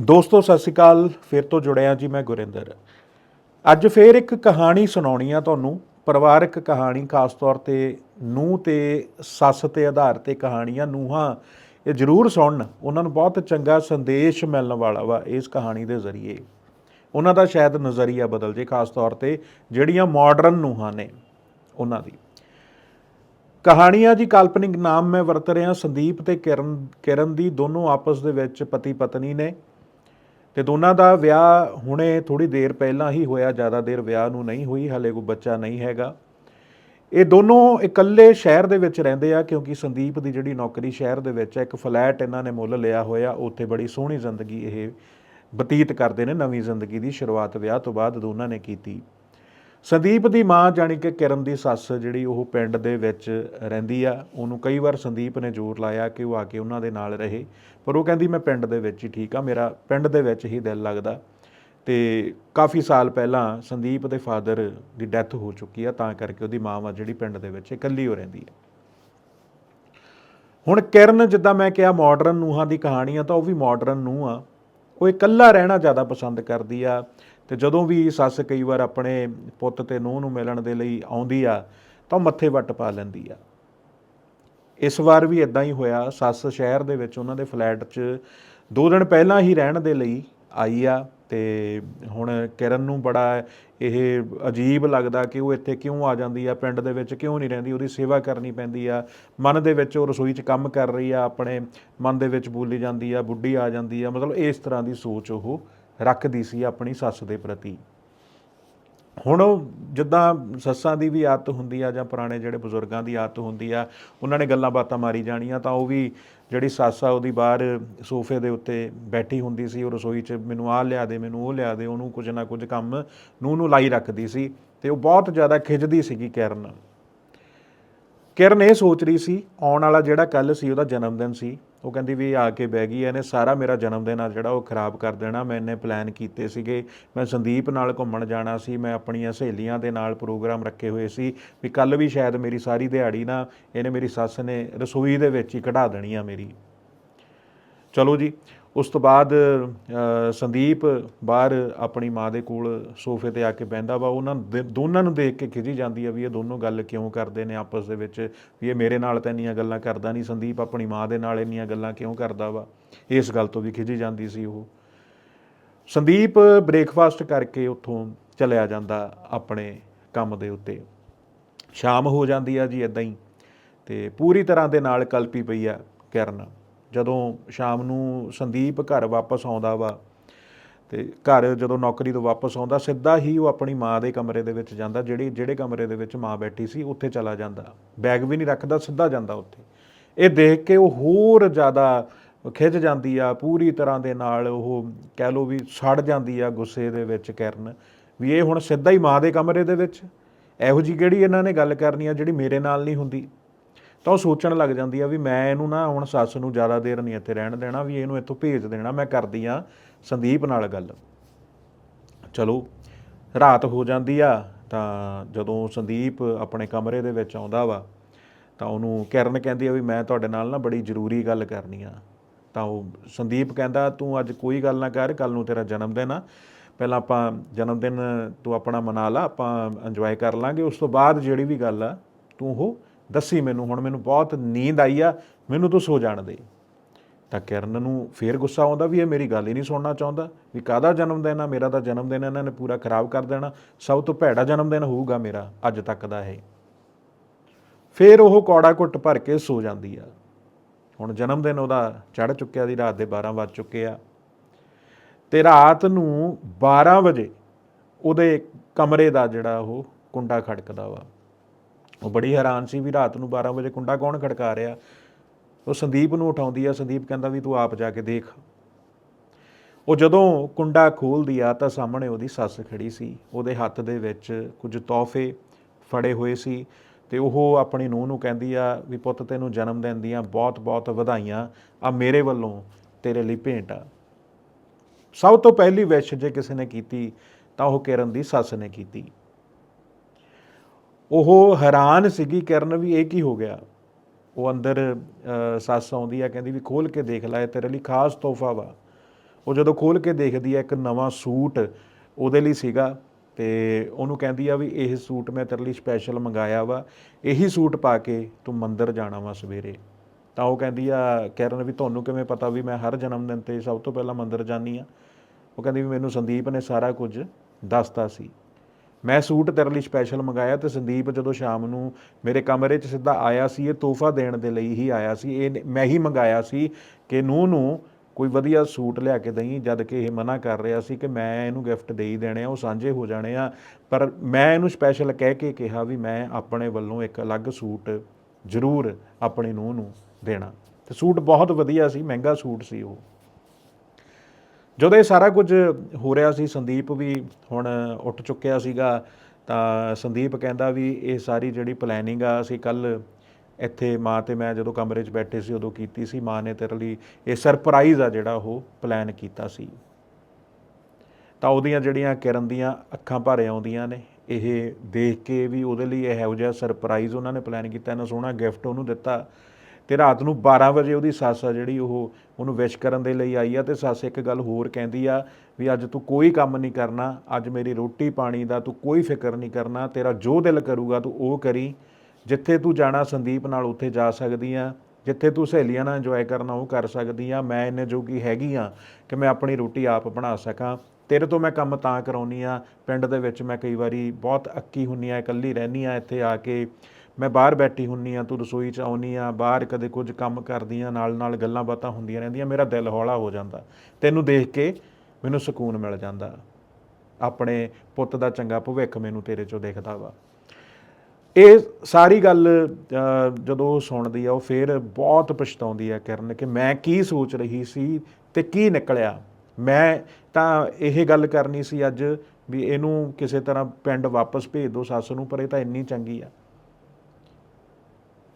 ਦੋਸਤੋ, ਸਤਿ ਸ਼੍ਰੀ ਅਕਾਲ। ਫਿਰ ਤੋਂ ਜੁੜਿਆ ਜੀ ਮੈਂ ਗੁਰਿੰਦਰ। ਅੱਜ ਫੇਰ ਇੱਕ ਕਹਾਣੀ ਸੁਣਾਉਣੀ ਆ ਤੁਹਾਨੂੰ। ਪਰਿਵਾਰਕ ਕਹਾਣੀ, ਖਾਸ ਤੌਰ ਤੇ ਨੂੰਹ ਤੇ ਸੱਸ ਤੇ ਆਧਾਰ ਤੇ ਕਹਾਣੀਆਂ। ਨੂੰਹਾਂ, ਇਹ ਜ਼ਰੂਰ ਸੁਣਨ। ਉਹਨਾਂ ਨੂੰ ਬਹੁਤ ਚੰਗਾ ਸੰਦੇਸ਼ ਮਿਲਣ ਵਾਲਾ ਵਾ ਇਸ ਕਹਾਣੀ ਦੇ ਜ਼ਰੀਏ। ਉਹਨਾਂ ਦਾ ਸ਼ਾਇਦ ਨਜ਼ਰੀਆ ਬਦਲ ਜੇ, ਖਾਸ ਤੌਰ ਤੇ ਜਿਹੜੀਆਂ ਮਾਡਰਨ ਨੂੰਹਾਂ ਨੇ ਉਹਨਾਂ ਦੀ। ਕਹਾਣੀਆਂ ਜੀ ਕਾਲਪਨਿਕ ਨਾਮ ਮੈਂ ਵਰਤ ਰਿਹਾ। ਸੰਦੀਪ ਤੇ ਕਿਰਨ ਕਿਰਨ ਦੀ ਦੋਨੋਂ ਆਪਸ ਦੇ ਵਿੱਚ ਪਤੀ ਪਤਨੀ ਨੇ। ਤੇ ਦੋਨਾਂ ਦਾ ਵਿਆਹ ਹੁਣੇ ਥੋੜੀ ਦੇਰ ਪਹਿਲਾਂ ਹੀ ਹੋਇਆ, ਜ਼ਿਆਦਾ ਦੇਰ ਵਿਆਹ ਨੂੰ ਨਹੀਂ ਹੋਈ, ਹਲੇ ਕੋਈ ਬੱਚਾ ਨਹੀਂ ਹੈਗਾ। ਇਹ ਦੋਨੋਂ ਇਕੱਲੇ ਸ਼ਹਿਰ ਦੇ ਵਿੱਚ ਰਹਿੰਦੇ ਆ, ਕਿਉਂਕਿ ਸੰਦੀਪ ਦੀ ਜਿਹੜੀ ਨੌਕਰੀ ਸ਼ਹਿਰ ਦੇ ਵਿੱਚ ਹੈ ਇੱਕ ਫਲੈਟ ਇਹਨਾਂ ਨੇ ਮੁੱਲ ਲਿਆ ਹੋਇਆ, ਉੱਥੇ ਬੜੀ ਸੋਹਣੀ ਜ਼ਿੰਦਗੀ ਇਹ ਬਤੀਤ ਕਰਦੇ ਨੇ, ਨਵੀਂ ਜ਼ਿੰਦਗੀ ਦੀ ਸ਼ੁਰੂਆਤ ਵਿਆਹ ਤੋਂ ਬਾਅਦ ਦੋਨਾਂ ਨੇ ਕੀਤੀ। ਸੰਦੀਪ ਦੀ ਮਾਂ ਜਾਣੀ ਕਿ ਕਿਰਨ ਦੀ ਸੱਸ ਜਿਹੜੀ ਉਹ ਪਿੰਡ ਦੇ ਵਿੱਚ ਰਹਿੰਦੀ ਆ, ਉਹਨੂੰ ਕਈ ਵਾਰ ਸੰਦੀਪ ਨੇ ਜ਼ੋਰ ਲਾਇਆ ਕਿ ਉਹ ਆ ਕੇ ਉਹਨਾਂ ਦੇ ਨਾਲ ਰਹੇ। ਪਰ ਉਹ ਕਹਿੰਦੀ, ਮੈਂ ਪਿੰਡ ਦੇ ਵਿੱਚ ਹੀ ਠੀਕ ਆ, ਮੇਰਾ ਪਿੰਡ ਦੇ ਵਿੱਚ ਹੀ ਦਿਲ ਲੱਗਦਾ। ਤੇ ਕਾਫੀ ਸਾਲ ਪਹਿਲਾਂ ਸੰਦੀਪ ਦੇ ਫਾਦਰ ਦੀ ਡੈਥ ਹੋ ਚੁੱਕੀ ਆ, ਤਾਂ ਕਰਕੇ ਉਹਦੀ ਮਾਂ ਵਾ ਜਿਹੜੀ ਪਿੰਡ ਦੇ ਵਿੱਚ ਇਕੱਲੀ ਹੋ ਰਹਿੰਦੀ ਹੈ ਹੁਣ ਕਿਰਨ, ਜਿੱਦਾਂ ਮੈਂ ਕਿਹਾ ਮਾਡਰਨ ਨੂੰਹਾਂ ਦੀ ਕਹਾਣੀ ਆ, ਤਾਂ ਉਹ ਵੀ ਮਾਡਰਨ ਨੂੰ ਆ। ਉਹ ਇਕੱਲਾ ਰਹਿਣਾ ਜ਼ਿਆਦਾ ਪਸੰਦ ਕਰਦੀ ਆ ਤੇ ਜਦੋਂ ਵੀ ਸੱਸ ਕਈ ਵਾਰ ਆਪਣੇ ਪੁੱਤ ਤੇ ਨੂੰਹ ਨੂੰ ਮਿਲਣ ਦੇ ਲਈ ਆਉਂਦੀ ਆ, ਤਾਂ ਉਹ ਮੱਥੇ ਵੱਟ ਪਾ ਲੈਂਦੀ ਆ। ਇਸ ਵਾਰ ਵੀ ਇਦਾਂ ਹੀ ਹੋਇਆ, ਸੱਸ ਸ਼ਹਿਰ ਦੇ ਵਿੱਚ ਉਹਨਾਂ ਦੇ ਫਲੈਟ 'ਚ ਦੋ ਦਿਨ ਪਹਿਲਾਂ ਹੀ ਰਹਿਣ ਦੇ ਲਈ ਆਈ ਆ। ਤੇ ਹੁਣ ਕਿਰਨ ਨੂੰ ਬੜਾ ਇਹ ਅਜੀਬ ਲੱਗਦਾ ਕਿ ਉਹ ਇੱਥੇ ਕਿਉਂ ਆ ਜਾਂਦੀ ਆ, ਪਿੰਡ ਦੇ ਵਿੱਚ ਕਿਉਂ ਨਹੀਂ ਰਹਿੰਦੀ, ਉਹਦੀ ਸੇਵਾ ਕਰਨੀ ਪੈਂਦੀ ਆ। ਮਨ ਦੇ ਵਿੱਚ ਉਹ ਰਸੋਈ 'ਚ ਕੰਮ ਕਰ ਰਹੀ ਆ, ਆਪਣੇ ਮਨ ਦੇ ਵਿੱਚ ਬੋਲੀ ਜਾਂਦੀ ਆ, ਬੁੱਢੀ ਆ ਜਾਂਦੀ ਆ। ਮਤਲਬ ਇਸ ਤਰ੍ਹਾਂ ਦੀ ਸੋਚ ਉਹ ਰੱਖਦੀ ਸੀ ਆਪਣੀ ਸੱਸ ਦੇ ਪ੍ਰਤੀ। ਹੁਣ ਜਿੱਦਾਂ ਸੱਸਾਂ ਦੀ ਵੀ ਆਦਤ ਹੁੰਦੀ ਆ ਜਾਂ ਪੁਰਾਣੇ ਜਿਹੜੇ ਬਜ਼ੁਰਗਾਂ ਦੀ ਆਦਤ ਹੁੰਦੀ ਆ, ਉਹਨਾਂ ਨੇ ਗੱਲਾਂ ਬਾਤਾਂ ਮਾਰੀ ਜਾਣੀਆਂ, ਤਾਂ ਉਹ ਵੀ ਜਿਹੜੀ ਸੱਸ ਆ ਉਹਦੀ ਬਾਹਰ ਸੋਫੇ ਦੇ ਉੱਤੇ ਬੈਠੀ ਹੁੰਦੀ ਸੀ, ਉਹ ਰਸੋਈ 'ਚ ਮੈਨੂੰ ਆਹ ਲਿਆ ਦੇ, ਮੈਨੂੰ ਉਹ ਲਿਆ ਦੇ, ਉਹਨੂੰ ਕੁਝ ਨਾ ਕੁਝ ਕੰਮ ਨੂੰ ਨੂੰ ਲਾਈ ਰੱਖਦੀ ਸੀ ਤੇ ਉਹ ਬਹੁਤ ਜ਼ਿਆਦਾ ਖਿੱਚਦੀ ਸੀਗੀ ਕਿਰਨ ਕਿਰਨ ਇਹ ਸੋਚ ਰਹੀ ਸੀ, ਆਉਣ ਵਾਲਾ ਜਿਹੜਾ ਕੱਲ ਸੀ, ਉਹਦਾ ਜਨਮ ਦਿਨ ਸੀ। ਉਹ ਕਹਿੰਦੀ ਵੀ ਆ ਕੇ ਬਹਿ ਗਈ, ਇਹਨੇ ਸਾਰਾ ਮੇਰਾ ਜਨਮ ਦਿਨ ਆ ਜਿਹੜਾ ਉਹ ਖਰਾਬ ਕਰ ਦੇਣਾ, ਮੈਂ ਇਹਨੇ ਪਲਾਨ ਕੀਤੇ ਸੀਗੇ, ਮੈਂ ਸੰਦੀਪ ਨਾਲ ਘੁੰਮਣ ਜਾਣਾ ਸੀ, ਮੈਂ ਆਪਣੀਆਂ ਸਹੇਲੀਆਂ ਦੇ ਨਾਲ ਪ੍ਰੋਗਰਾਮ ਰੱਖੇ ਹੋਏ ਸੀ, ਵੀ ਕੱਲ ਵੀ ਸ਼ਾਇਦ ਮੇਰੀ ਸਾਰੀ ਦਿਹਾੜੀ ਨਾ ਇਹਨੇ ਮੇਰੀ ਸੱਸ ਨੇ ਰਸੋਈ ਦੇ ਵਿੱਚ ਹੀ ਕਢਾ ਦੇਣੀ ਆ ਮੇਰੀ। ਚਲੋ ਜੀ ਉਸ ਤੋਂ ਬਾਅਦ ਸੰਦੀਪ ਬਾਹਰ ਆਪਣੀ ਮਾਂ ਦੇ ਕੋਲ ਸੋਫੇ ਤੇ ਆ ਕੇ ਬਹਿੰਦਾ ਵਾ। ਉਹਨਾਂ ਦੇ- ਦੋਨਾਂ ਨੂੰ ਦੇਖ ਕੇ ਖਿਜੀ ਜਾਂਦੀ ਆ ਵੀ ਇਹ ਦੋਨੋਂ ਗੱਲ ਕਿਉਂ ਕਰਦੇ ਨੇ ਆਪਸ ਦੇ ਵਿੱਚ, ਵੀ ਇਹ ਮੇਰੇ ਨਾਲ ਤਾਂ ਇੰਨੀਆਂ ਗੱਲਾਂ ਕਰਦਾ ਨਹੀਂ, ਸੰਦੀਪ ਆਪਣੀ ਮਾਂ ਦੇ ਨਾਲ ਇੰਨੀਆਂ ਗੱਲਾਂ ਕਿਉਂ ਕਰਦਾ ਵਾ। ਇਸ ਗੱਲ ਤੋਂ ਵੀ ਖਿਜੀ ਜਾਂਦੀ ਸੀ ਉਹ। ਸੰਦੀਪ ਬ੍ਰੇਕਫਾਸਟ ਕਰਕੇ ਉੱਥੋਂ ਚਲਿਆ ਜਾਂਦਾ ਆਪਣੇ ਕੰਮ ਦੇ ਉੱਤੇ। ਸ਼ਾਮ ਹੋ ਜਾਂਦੀ ਆ ਜੀ ਇਦਾਂ ਹੀ, ਤੇ ਪੂਰੀ ਤਰ੍ਹਾਂ ਦੇ ਨਾਲ ਕਲਪੀ ਪਈ ਆ ਕਿਰਨ। ਜਦੋਂ ਸ਼ਾਮ ਨੂੰ ਸੰਦੀਪ ਘਰ ਵਾਪਸ ਆਉਂਦਾ ਵਾ ਤੇ ਘਰ ਜਦੋਂ ਨੌਕਰੀ ਤੋਂ ਵਾਪਸ ਆਉਂਦਾ, ਸਿੱਧਾ ਹੀ ਉਹ ਆਪਣੀ ਮਾਂ ਦੇ ਕਮਰੇ ਦੇ ਵਿੱਚ ਜਾਂਦਾ, ਜਿਹੜੀ, ਜਿਹੜੇ ਕਮਰੇ ਦੇ ਵਿੱਚ ਮਾਂ ਬੈਠੀ ਸੀ, ਉੱਥੇ ਚਲਾ ਜਾਂਦਾ। ਬੈਗ ਵੀ ਨਹੀਂ ਰੱਖਦਾ, ਸਿੱਧਾ ਜਾਂਦਾ ਉੱਥੇ। ਇਹ ਦੇਖ ਕੇ ਉਹ ਹੋਰ ਜ਼ਿਆਦਾ ਖਿੱਚ ਜਾਂਦੀ ਆ, ਪੂਰੀ ਤਰ੍ਹਾਂ ਦੇ ਨਾਲ ਉਹ ਕਹਿ ਲੋ ਵੀ ਸੜ ਜਾਂਦੀ ਆ ਗੁੱਸੇ ਦੇ ਵਿੱਚ ਕਰਨ, ਵੀ ਇਹ ਹੁਣ ਸਿੱਧਾ ਹੀ ਮਾਂ ਦੇ ਕਮਰੇ ਦੇ ਵਿੱਚ। ਇਹੋ ਜੀ ਕਿਹੜੀ ਇਹਨਾਂ ਨੇ ਗੱਲ ਕਰਨੀ ਆ ਜਿਹੜੀ ਮੇਰੇ ਨਾਲ ਨਹੀਂ ਹੁੰਦੀ? ਤਾਂ ਉਹ ਸੋਚਣ ਲੱਗ ਜਾਂਦੀ ਆ ਵੀ ਮੈਂ ਇਹਨੂੰ ਨਾ ਹੁਣ ਸੱਸ ਨੂੰ ਜ਼ਿਆਦਾ ਦੇਰ ਨਹੀਂ ਇੱਥੇ ਰਹਿਣ ਦੇਣਾ, ਵੀ ਇਹਨੂੰ ਇੱਥੋਂ ਭੇਜ ਦੇਣਾ, ਮੈਂ ਕਰਦੀ ਆ ਸੰਦੀਪ ਨਾਲ ਗੱਲ। ਚਲੋ, ਰਾਤ ਹੋ ਜਾਂਦੀ ਆ, ਤਾਂ ਜਦੋਂ ਸੰਦੀਪ ਆਪਣੇ ਕਮਰੇ ਦੇ ਵਿੱਚ ਆਉਂਦਾ ਵਾ, ਤਾਂ ਉਹਨੂੰ ਕਿਰਨ ਕਹਿੰਦੀ ਆ ਵੀ ਮੈਂ ਤੁਹਾਡੇ ਨਾਲ ਨਾ ਬੜੀ ਜ਼ਰੂਰੀ ਗੱਲ ਕਰਨੀ ਆ। ਤਾਂ ਉਹ ਸੰਦੀਪ ਕਹਿੰਦਾ, ਤੂੰ ਅੱਜ ਕੋਈ ਗੱਲ ਨਾ ਕਰ ਕੱਲ ਨੂੰ ਤੇਰਾ ਜਨਮ ਦਿਨ ਆ। ਪਹਿਲਾਂ ਆਪਾਂ ਜਨਮ ਦਿਨ ਤੂੰ ਆਪਣਾ ਮਨਾ ਲਾ, ਆਪਾਂ ਇੰਜੋਏ ਕਰ ਲਾਂਗੇ। ਉਸ ਤੋਂ ਬਾਅਦ ਜਿਹੜੀ ਵੀ ਗੱਲ ਆ, ਤੂੰ ਉਹ ਦੱਸੀ ਮੈਨੂੰ, ਹੁਣ ਮੈਨੂੰ ਬਹੁਤ ਨੀਂਦ ਆਈ ਆ, ਮੈਨੂੰ ਤੂੰ ਸੋ ਜਾਣ ਦੇ। ਤਾਂ ਕਿਰਨ ਨੂੰ ਫੇਰ ਗੁੱਸਾ ਆਉਂਦਾ ਵੀ ਇਹ ਮੇਰੀ ਗੱਲ ਹੀ ਨਹੀਂ ਸੁਣਨਾ ਚਾਹੁੰਦਾ, ਵੀ ਕਾਹਦਾ ਜਨਮ ਦਿਨ ਆ? ਮੇਰਾ ਤਾਂ ਜਨਮ ਦਿਨ ਇਹਨਾਂ ਨੇ ਪੂਰਾ ਖਰਾਬ ਕਰ ਦੇਣਾ। ਸਭ ਤੋਂ ਭੈੜਾ ਜਨਮ ਦਿਨ ਹੋਊਗਾ ਮੇਰਾ, ਅੱਜ ਤੱਕ ਦਾ ਇਹ। ਫੇਰ ਉਹ ਕੌੜਾ ਘੁੱਟ ਭਰ ਕੇ ਸੋ ਜਾਂਦੀ ਆ। ਹੁਣ ਜਨਮ ਦਿਨ ਉਹਦਾ ਚੜ ਚੁੱਕਿਆ ਦੀ ਰਾਤ ਦੇ 12 ਵੱਜ ਚੁੱਕੇ ਆ। ਤੇ ਰਾਤ ਨੂੰ 12 ਵਜੇ ਉਹਦੇ ਕਮਰੇ ਦਾ ਜਿਹੜਾ ਉਹ ਕੁੰਡਾ ਖੜਕਦਾ ਵਾ। ਉਹ ਬੜੀ ਹੈਰਾਨ ਸੀ ਵੀ ਰਾਤ ਨੂੰ 12 ਵਜੇ ਕੁੰਡਾ ਕੌਣ ਖੜਕਾ ਰਿਹਾ। ਉਹ ਸੰਦੀਪ ਨੂੰ ਉਠਾਉਂਦੀ ਆ, ਸੰਦੀਪ ਕਹਿੰਦਾ ਵੀ ਤੂੰ ਆਪ ਜਾ ਕੇ ਦੇਖ। ਉਹ ਜਦੋਂ ਕੁੰਡਾ ਖੋਲਦੀ ਆ ਤਾਂ ਸਾਹਮਣੇ ਉਹਦੀ ਸੱਸ ਖੜੀ ਸੀ। ਉਹਦੇ ਹੱਥ ਦੇ ਵਿੱਚ ਕੁਝ ਤੋਹਫੇ ਫੜੇ ਹੋਏ ਸੀ ਤੇ ਉਹ ਆਪਣੀ ਨੂੰਹ ਨੂੰ ਕਹਿੰਦੀ ਆ ਵੀ ਪੁੱਤ ਤੈਨੂੰ ਜਨਮ ਦਿਨ ਦੀਆਂ ਬਹੁਤ-ਬਹੁਤ ਵਧਾਈਆਂ। ਆ ਮੇਰੇ ਵੱਲੋਂ ਤੇਰੇ ਲਈ ਭੇਂਟ ਆ। ਸਭ ਤੋਂ ਪਹਿਲੀ ਵਿਸ਼ ਜੇ ਕਿਸੇ ਨੇ ਕੀਤੀ ਤਾਂ ਉਹ ਕਿਰਨ ਦੀ ਸੱਸ ਨੇ ਕੀਤੀ। ਉਹ ਹੈਰਾਨ ਸੀਗੀ, ਕਿਰਨ, ਵੀ ਇਹ ਕੀ ਹੋ ਗਿਆ? ਉਹ ਅੰਦਰ ਸੱਸ ਆਉਂਦੀ ਆ, ਕਹਿੰਦੀ ਵੀ ਖੋਲ ਕੇ ਦੇਖ ਲੈ ਤੇਰੇ ਲਈ ਖਾਸ ਤੋਹਫਾ ਵਾ। ਉਹ ਜਦੋਂ ਖੋਲ ਕੇ ਦੇਖਦੀ ਆ ਇੱਕ ਨਵਾਂ ਸੂਟ ਉਹਦੇ ਲਈ ਸੀਗਾ ਤੇ ਉਹਨੂੰ ਕਹਿੰਦੀ ਆ ਵੀ ਇਹ ਸੂਟ ਮੈਂ ਤੇਰੇ ਲਈ ਸਪੈਸ਼ਲ ਮੰਗਾਇਆ ਵਾ, ਇਹੀ ਸੂਟ ਪਾ ਕੇ ਤੂੰ ਮੰਦਰ ਜਾਣਾ ਵਾ ਸਵੇਰੇ। ਤਾਂ ਉਹ ਕਹਿੰਦੀ ਆ, ਕਿਰਨ, ਵੀ ਤੁਹਾਨੂੰ ਕਿਵੇਂ ਪਤਾ ਵੀ ਮੈਂ ਹਰ ਜਨਮ ਦਿਨ ਤੇ ਸਭ ਤੋਂ ਪਹਿਲਾਂ ਮੰਦਰ ਜਾਨੀ ਆ? ਉਹ ਕਹਿੰਦੀ ਵੀ ਮੈਨੂੰ ਸੰਦੀਪ ਨੇ ਸਾਰਾ ਕੁਝ ਦੱਸਤਾ ਸੀ। ਮੈਂ ਸੂਟ ਤੇਰੇ ਲਈ ਸਪੈਸ਼ਲ ਮੰਗਾਇਆ ਤੇ ਸੰਦੀਪ ਜਦੋਂ ਸ਼ਾਮ ਨੂੰ ਮੇਰੇ ਕਮਰੇ 'ਚ ਸਿੱਧਾ ਆਇਆ ਸੀ, ਇਹ ਤੋਹਫਾ ਦੇਣ ਦੇ ਲਈ ਹੀ ਆਇਆ ਸੀ। ਇਹ ਮੈਂ ਹੀ ਮੰਗਾਇਆ ਸੀ ਕਿ ਨੂੰ ਨੂੰ ਕੋਈ ਵਧੀਆ ਸੂਟ ਲਿਆ ਕੇ ਦਈ, ਜਦ ਕਿ ਇਹ ਮਨਾ ਕਰ ਰਿਹਾ ਸੀ ਕਿ ਮੈਂ ਇਹਨੂੰ ਗਿਫਟ ਦੇ ਹੀ ਦੇਣੇ ਆ, ਉਹ ਸਾਂਝੇ ਹੋ ਜਾਣੇ ਆ। ਪਰ ਮੈਂ ਇਹਨੂੰ ਸਪੈਸ਼ਲ ਕਹਿ ਕੇ ਕਿਹਾ ਵੀ ਮੈਂ ਆਪਣੇ ਵੱਲੋਂ ਇੱਕ ਅਲੱਗ ਸੂਟ ਜ਼ਰੂਰ ਆਪਣੇ ਨੂੰਹ ਨੂੰ ਦੇਣਾ। ਤੇ ਸੂਟ ਬਹੁਤ ਵਧੀਆ ਸੀ, ਮਹਿੰਗਾ ਸੂਟ ਸੀ ਉਹ। ਜਦੋਂ ਇਹ ਸਾਰਾ ਕੁਝ ਹੋ ਰਿਹਾ ਸੀ, ਸੰਦੀਪ ਵੀ ਹੁਣ ਉੱਠ ਚੁੱਕਿਆ ਸੀਗਾ, ਤਾਂ ਸੰਦੀਪ ਕਹਿੰਦਾ ਵੀ ਇਹ ਸਾਰੀ ਜਿਹੜੀ ਪਲੈਨਿੰਗ ਆ, ਅਸੀਂ ਕੱਲ ਇੱਥੇ ਮਾਂ ਤੇ ਮੈਂ ਜਦੋਂ ਕਮਰੇ 'ਚ ਬੈਠੇ ਸੀ, ਉਦੋਂ ਕੀਤੀ ਸੀ, ਮਾਂ ਨੇ ਤੇਰੇ ਲਈ ਇਹ ਸਰਪ੍ਰਾਈਜ਼ ਆ ਜਿਹੜਾ ਉਹ ਪਲਾਨ ਕੀਤਾ ਸੀ। ਤਾਂ ਉਹਦੀਆਂ ਜਿਹੜੀਆਂ ਕਿਰਨ ਦੀਆਂ ਅੱਖਾਂ ਭਰ ਆਉਂਦੀਆਂ ਨੇ, ਇਹ ਦੇਖ ਕੇ ਵੀ ਉਹਦੇ ਲਈ ਇਹੋ ਜਿਹਾ ਸਰਪ੍ਰਾਈਜ਼ ਉਹਨਾਂ ਨੇ ਪਲਾਨ ਕੀਤਾ ਇਹਨਾਂ ਸੋਹਣਾ ਗਿਫਟ ਉਹਨੂੰ ਦਿੱਤਾ। ਤੇ ਰਾਤ ਨੂੰ 12 ਵਜੇ ਉਹਦੀ ਸੱਸ ਆ ਜਿਹੜੀ ਉਹ ਉਹਨੂੰ ਵਿਸ਼ ਕਰਨ ਦੇ ਲਈ ਆਈ ਆ ਤੇ ਸੱਸ ਇੱਕ ਗੱਲ ਹੋਰ ਕਹਿੰਦੀ ਆ ਵੀ ਅੱਜ ਤੂੰ ਕੋਈ ਕੰਮ ਨਹੀਂ ਕਰਨਾ, ਅੱਜ ਮੇਰੀ ਰੋਟੀ ਪਾਣੀ ਦਾ ਤੂੰ ਕੋਈ ਫਿਕਰ ਨਹੀਂ ਕਰਨਾ, ਤੇਰਾ ਜੋ ਦਿਲ ਕਰੂਗਾ ਤੂੰ ਉਹ ਕਰੀ। ਜਿੱਥੇ ਤੂੰ ਜਾਣਾ ਸੰਦੀਪ ਨਾਲ ਉੱਥੇ ਜਾ ਸਕਦੀ ਆ, ਜਿੱਥੇ ਤੂੰ ਸਹੇਲੀਆਂ ਨਾਲ ਇੰਜੋਏ ਕਰਨਾ ਉਹ ਕਰ ਸਕਦੀ ਆ, ਮੈਂ ਇੰਨੇ ਜੋਗੀ ਹੈਗੀ ਆ ਕਿ ਮੈਂ ਆਪਣੀ ਰੋਟੀ ਆਪ ਬਣਾ ਸਕਾਂ। ਤੇਰੇ ਤੋਂ ਮੈਂ ਕੰਮ ਤਾਂ ਕਰਾਉਣੀ ਆ, ਪਿੰਡ ਦੇ ਵਿੱਚ ਮੈਂ ਕਈ ਵਾਰੀ ਬਹੁਤ ਅੱਕੀ ਹੁੰਨੀ ਆ, ਇਕੱਲੀ ਰਹਿਨੀ ਆ ਇੱਥੇ ਆ ਕੇ। ਮੈਂ ਬਾਹਰ ਬੈਠੀ ਹੁੰਨੀ ਆ, ਤੂੰ ਰਸੋਈ 'ਚ ਆਉਣੀ ਆ, ਬਾਹਰ ਕਦੇ ਕੁਝ ਕੰਮ ਕਰਦੀ ਆ ਨਾਲ ਨਾਲ ਗੱਲਾਂ ਬਾਤਾਂ ਹੁੰਦੀਆਂ ਰਹਿੰਦੀਆਂ, ਮੇਰਾ ਦਿਲ ਹੌਲਾ ਹੋ ਜਾਂਦਾ। ਤੈਨੂੰ ਦੇਖ ਕੇ ਮੈਨੂੰ ਸਕੂਨ ਮਿਲ ਜਾਂਦਾ। ਆਪਣੇ ਪੁੱਤ ਦਾ ਚੰਗਾ ਭਵਿੱਖ ਮੈਨੂੰ ਤੇਰੇ 'ਚੋਂ ਦਿਖਦਾ ਵਾ। ਇਹ ਸਾਰੀ ਗੱਲ ਜਦੋਂ ਉਹ ਸੁਣਦੀ ਆ, ਉਹ ਫਿਰ ਬਹੁਤ ਪਛਤਾਉਂਦੀ ਆ ਕਿਰਨ ਕਿ ਮੈਂ ਕੀ ਸੋਚ ਰਹੀ ਸੀ ਤੇ ਕੀ ਨਿਕਲਿਆ। ਮੈਂ ਤਾਂ ਇਹ ਗੱਲ ਕਰਨੀ ਸੀ ਅੱਜ ਵੀ ਇਹਨੂੰ ਕਿਸੇ ਤਰ੍ਹਾਂ ਪਿੰਡ ਵਾਪਸ ਭੇਜ ਦਿਓ ਸੱਸ ਨੂੰ, ਪਰ ਇਹ ਤਾਂ ਇੰਨੀ ਚੰਗੀ ਆ।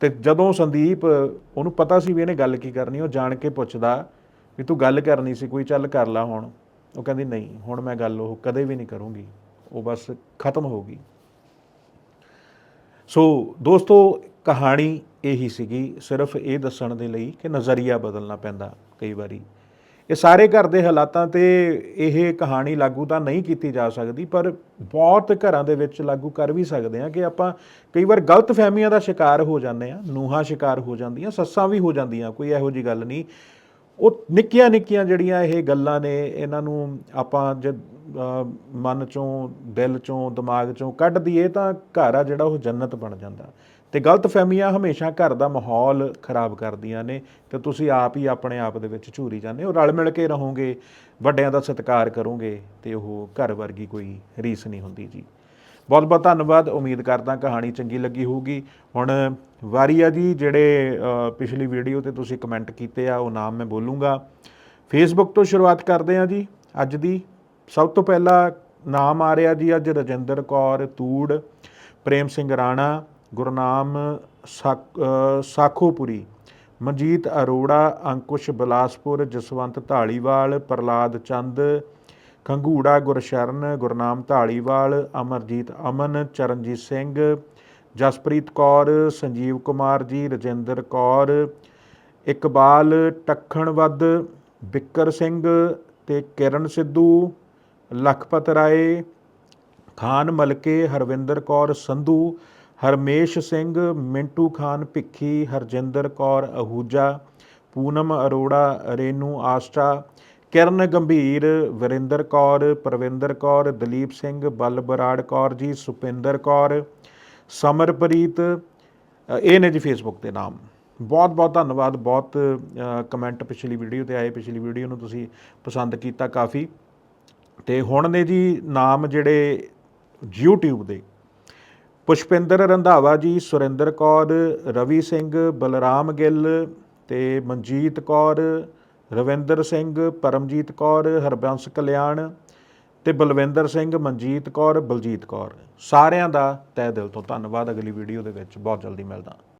ਤੇ ਜਦੋਂ ਸੰਦੀਪ, ਉਹਨੂੰ ਪਤਾ ਸੀ ਵੀ ਇਹਨੇ ਗੱਲ ਕੀ ਕਰਨੀ, ਉਹ ਜਾਣ ਕੇ ਪੁੱਛਦਾ ਵੀ ਤੂੰ ਗੱਲ ਕਰਨੀ ਸੀ ਕੋਈ, ਚੱਲ ਕਰ ਲਾ ਹੁਣ। ਉਹ ਕਹਿੰਦੀ, ਨਹੀਂ, ਹੁਣ ਮੈਂ ਗੱਲ ਉਹ ਕਦੇ ਵੀ ਨਹੀਂ ਕਰੂੰਗੀ। ਉਹ ਬਸ ਖਤਮ ਹੋ ਗਈ। ਸੋ ਦੋਸਤੋ, ਕਹਾਣੀ ਇਹੀ ਸੀਗੀ, ਸਿਰਫ ਇਹ ਦੱਸਣ ਦੇ ਲਈ ਕਿ ਨਜ਼ਰੀਆ ਬਦਲਣਾ ਪੈਂਦਾ ਕਈ ਵਾਰੀ। ਇਹ ਸਾਰੇ ਘਰ ਦੇ ਹਾਲਾਤਾਂ ਤੇ ਇਹ ਕਹਾਣੀ ਲਾਗੂ ਤਾਂ ਨਹੀਂ ਕੀਤੀ ਜਾ ਸਕਦੀ, ਪਰ ਬਹੁਤ ਘਰਾਂ ਦੇ ਵਿੱਚ ਲਾਗੂ ਕਰ ਵੀ ਸਕਦੇ ਆ ਕਿ ਆਪਾਂ ਕਈ ਵਾਰ ਗਲਤ ਫਹਿਮੀਆਂ ਦਾ ਸ਼ਿਕਾਰ ਹੋ ਜਾਂਦੇ ਆ ਨੂਹਾਂ ਸ਼ਿਕਾਰ ਹੋ ਜਾਂਦੀਆਂ, ਸੱਸਾਂ ਵੀ ਹੋ ਜਾਂਦੀਆਂ, ਕੋਈ ਇਹੋ ਜੀ ਗੱਲ ਨਹੀਂ। ਉਹ ਨਿੱਕੀਆਂ ਨਿੱਕੀਆਂ ਜਿਹੜੀਆਂ ਇਹ ਗੱਲਾਂ ਨੇ, ਇਹਨਾਂ ਨੂੰ ਆਪਾਂ ਜੇ ਮਨ ਚੋਂ, ਦਿਲ ਚੋਂ, ਦਿਮਾਗ ਚੋਂ ਕੱਢ ਦਈਏ ਤਾਂ ਘਰ ਆ ਜਿਹੜਾ ਉਹ ਜੰਨਤ ਬਣ ਜਾਂਦਾ। ਤੇ ਗਲਤ ਫਹਿਮੀਆਂ ਹਮੇਸ਼ਾ ਘਰ ਦਾ ਮਾਹੌਲ ਖਰਾਬ ਕਰਦੀਆਂ ਨੇ ਤੇ ਤੁਸੀਂ ਆਪ ਹੀ ਆਪਣੇ ਆਪ ਦੇ ਵਿੱਚ ਝੂਰੀ ਜਾਂਦੇ ਹੋ। ਰਲ ਮਿਲ ਕੇ ਰਹੋਗੇ, ਵੱਡਿਆਂ ਦਾ ਸਤਿਕਾਰ ਕਰੋਗੇ ਤੇ ਉਹ ਘਰ ਵਰਗੀ ਕੋਈ ਰੀਸ ਨਹੀਂ ਹੁੰਦੀ ਜੀ। ਬਹੁਤ ਬਹੁਤ ਧੰਨਵਾਦ। ਉਮੀਦ ਕਰਦਾ ਕਹਾਣੀ ਚੰਗੀ ਲੱਗੀ ਹੋਊਗੀ। ਹੁਣ ਵਾਰੀ ਆ ਜੀ ਜਿਹੜੇ ਪਿਛਲੀ ਵੀਡੀਓ ਤੇ ਤੁਸੀਂ ਕਮੈਂਟ ਕੀਤੇ ਆ, ਉਹ ਨਾਮ ਮੈਂ ਬੋਲੂੰਗਾ। ਫੇਸਬੁੱਕ ਤੋਂ ਸ਼ੁਰੂਆਤ ਕਰਦੇ ਆ ਜੀ, ਅੱਜ ਦੀ। ਸਭ ਤੋਂ ਪਹਿਲਾਂ ਨਾਮ ਆ ਰਿਹਾ ਜੀ ਅੱਜ ਰਜਿੰਦਰ ਕੌਰ, ਤੂੜ, ਪ੍ਰੇਮ ਸਿੰਘ ਰਾਣਾ, ਗੁਰਨਾਮ ਸਾਖੋਪੁਰੀ, ਮਨਜੀਤ ਅਰੋੜਾ, ਅੰਕੁਸ਼ ਬਲਾਸਪੁਰ, ਜਸਵੰਤ ਢਾਲੀਵਾਲ ਪ੍ਰਲਾਦ ਚੰਦ, ਖੰਗੂੜਾ ਗੁਰਸ਼ਰਨ, ਗੁਰਨਾਮ ਢਾਲੀਵਾਲ ਅਮਰਜੀਤ ਅਮਨ, ਚਰਨਜੀਤ ਸਿੰਘ, ਜਸਪ੍ਰੀਤ ਕੌਰ, ਸੰਜੀਵ ਕੁਮਾਰ ਜੀ, ਰਜਿੰਦਰ ਕੌਰ, ਇਕਬਾਲ ਟੱਖਣਵੱਧ ਬਿੱਕਰ ਸਿੰਘ ਤੇ ਕਿਰਨ ਸਿੱਧੂ ਲਖਪਤ ਰਾਏ, ਖਾਨ ਮਲਕੇ, ਹਰਵਿੰਦਰ ਕੌਰ ਸੰਧੂ, ਹਰਮੇਸ਼ ਸਿੰਘ, ਮਿੰਟੂ ਖਾਨ ਭਿੱਖੀ, ਹਰਜਿੰਦਰ ਕੌਰ ਅਹੂਜਾ, ਪੂਨਮ ਅਰੋੜਾ, ਰੇਨੂ ਆਸਟਾ, ਕਿਰਨ ਗੰਭੀਰ, ਵਰਿੰਦਰ ਕੌਰ, ਪਰਵਿੰਦਰ ਕੌਰ, ਦਲੀਪ ਸਿੰਘ ਬਲ ਬਰਾੜ ਕੌਰ ਜੀ, ਸੁਪਿੰਦਰ ਕੌਰ, ਸਮਰਪ੍ਰੀਤ ਇਹ ਨੇ ਜੀ ਫੇਸਬੁੱਕ ਤੇ ਨਾਮ। ਬਹੁਤ ਬਹੁਤ ਧੰਨਵਾਦ। ਬਹੁਤ ਕਮੈਂਟ ਪਿਛਲੀ ਵੀਡੀਓ ਤੇ ਆਏ। ਪਿਛਲੀ ਵੀਡੀਓ ਨੂੰ ਤੁਸੀਂ ਪਸੰਦ ਕੀਤਾ ਕਾਫੀ। ਤੇ ਹੁਣ ਨੇ ਜੀ ਨਾਮ ਜਿਹੜੇ YouTube ਦੇ। ਪੁਸ਼ਪਿੰਦਰ ਰੰਧਾਵਾ ਜੀ, ਸੁਰਿੰਦਰ ਕੌਰ, ਰਵੀ ਸਿੰਘ, ਬਲਰਾਮ ਗਿੱਲ ਤੇ ਮਨਜੀਤ ਕੌਰ, ਰਵਿੰਦਰ ਸਿੰਘ, ਪਰਮਜੀਤ ਕੌਰ, ਹਰਬੰਸ ਕਲਿਆਣ ਤੇ ਬਲਵਿੰਦਰ ਸਿੰਘ, ਮਨਜੀਤ ਕੌਰ, ਬਲਜੀਤ ਕੌਰ। ਸਾਰਿਆਂ ਦਾ ਤਹਿ ਦਿਲ ਤੋਂ ਧੰਨਵਾਦ। ਅਗਲੀ ਵੀਡੀਓ ਦੇ ਵਿੱਚ ਬਹੁਤ ਜਲਦੀ ਮਿਲਦਾ।